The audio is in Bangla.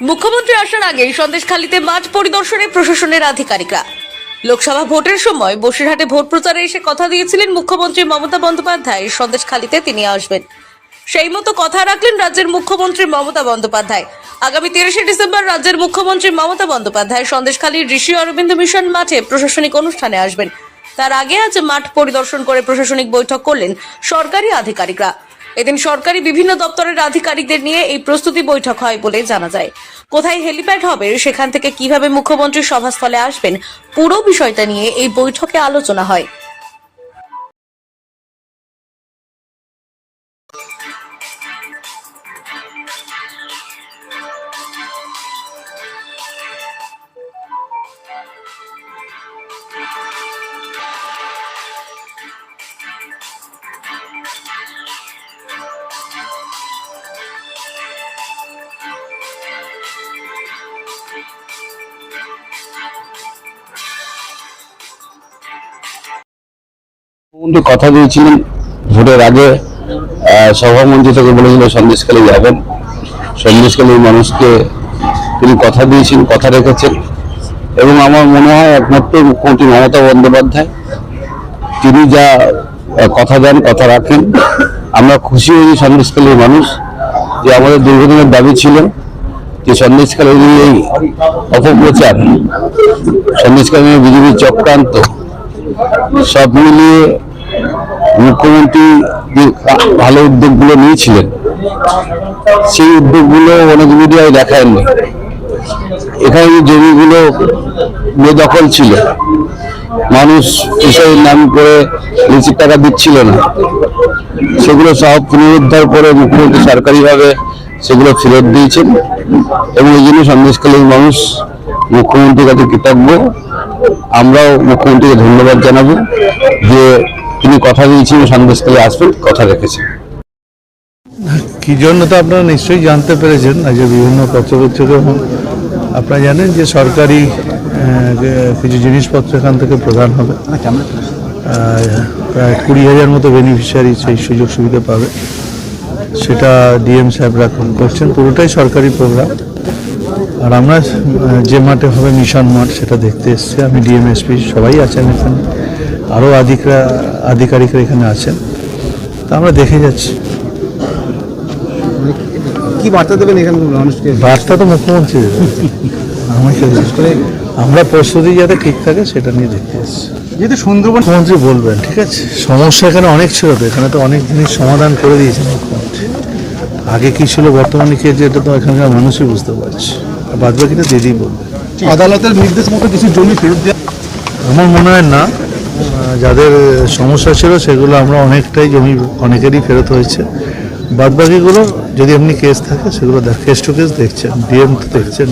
মুখ্যমন্ত্রী আসার আগেই সন্দেশখালীতে মাঠ পরিদর্শনে প্রশাসনের আধিকারিকরা। লোকসভা ভোটের সময় বসিরহাটে ভোট প্রচারে এসে কথা দিয়েছিলেন মুখ্যমন্ত্রী মমতা বন্দ্যোপাধ্যায়। সন্দেশখালীতে তিনি আসবেন। সেই মতো কথা রাখলেন রাজ্যের মুখ্যমন্ত্রী মমতা বন্দ্যোপাধ্যায়। আগামী তিরিশে ডিসেম্বর রাজ্যের মুখ্যমন্ত্রী মমতা বন্দ্যোপাধ্যায় সন্দেশখালীর ঋষি অরবিন্দ মিশন মাঠে প্রশাসনিক অনুষ্ঠানে আসবেন। তার আগে আজ মাঠ পরিদর্শন করে প্রশাসনিক বৈঠক করলেন সরকারি আধিকারিকরা। এদিন সরকারি বিভিন্ন দপ্তরের আধিকারিকদের নিয়ে এই প্রস্তুতি বৈঠক হয় বলে জানা যায়। কোথায় হেলিপ্যাড হবে, সেখান থেকে কীভাবে মুখ্যমন্ত্রী সভাস্থলে আসবেন, পুরো বিষয়টা নিয়ে এই বৈঠকে আলোচনা হয়। মুখ্যমন্ত্রী কথা দিয়েছিলেন ভোটের আগে সভামঞ্চ থেকে বলেছিল সন্দেশখালী যাবেন। সন্দেশখালীর মানুষকে তিনি কথা দিয়েছেন, কথা রেখেছেন। এবং আমার মনে হয় একমাত্র মুখ্যমন্ত্রী মমতা বন্দ্যোপাধ্যায়, তিনি যা কথা দেন, কথা রাখেন। আমরা খুশি হয়েছি সন্দেশখালীর মানুষ, যে আমাদের দীর্ঘদিনের দাবি ছিল যে সন্দেশখালীর এই অপপ্রচার সন্দেশখালী বিজেপির চক্রান্ত সব মিলিয়ে মুখ্যমন্ত্রী যে ভালো উদ্যোগগুলো নিয়েছিলেন, সেই উদ্যোগগুলো অনেক মিডিয়ায় দেখায়নি। এখানে যে জমিগুলো বেদখল ছিল, মানুষ কৃষকের নাম করে লিচির টাকা দিচ্ছিল না। সেগুলো সব পুনরুদ্ধার করে মুখ্যমন্ত্রী সরকারিভাবে সেগুলো ফেরত দিয়েছেন এবং এই জন্য সন্দেশকালীন মানুষ মুখ্যমন্ত্রীর কাছে কৃতজ্ঞ। আমরাও মুখ্যমন্ত্রীকে ধন্যবাদ জানাব যে তিনি কথা দিয়েছিলেন সন্দেশকালে আসবেন কথা রেখেছেন। কি জন্য তো আপনারা নিশ্চয়ই জানতে পেরেছেন আজ বিভিন্ন পত্রপত্রিকা আপনারা জানেন যে সরকারি কিছু জিনিসপত্র এখান থেকে প্রদান হবে। প্রায় কুড়ি হাজার মতো বেনিফিশিয়ারি সেই সুযোগ সুবিধা পাবে। সেটা ডিএম সাহেবরা করছেন। পুরোটাই সরকারি প্রোগ্রাম আর আমরা যে মাঠে হবে মিশন মাঠ সেটা দেখতে এসেছি। আমি ডিএমএসপি সবাই আছেন এখানে। আরও আধিকরা আধিকারিকরা এখানে আছেন। তা আমরা দেখে যাচ্ছি। কি বার্তা দেবেন এখানে মানুষকে? বার্তা তো মুখ্যমন্ত্রী। আমাকে আমরা প্রস্তুতি যাতে ঠিক থাকে সেটা নিয়ে দেখতে এসেছি। যেহেতু সুন্দরবন মুখ্যমন্ত্রী বলবেন ঠিক আছে? সমস্যা এখানে অনেক ছিল তো এখানে তো অনেক জিনিস সমাধান করে দিয়েছেন মুখ্যমন্ত্রী। আগে কি ছিল বর্তমানে কি যেটা এটা তো এখানকার মানুষই বুঝতে পারছে? আর বাদ বাকিটা দিদি বলবে। আদালতের নির্দেশ মতো কিছু জমি ফেরত দেওয়া আমার মনে হয় না। যাদের সমস্যা ছিল সেগুলো আমরা অনেকটাই জমি অনেকেরই ফেরত হয়েছে। বাদ বাকিগুলো যদি এমনি কেস থাকে সেগুলো কেস টু কেস দেখছেন ডিএম তো দেখছেন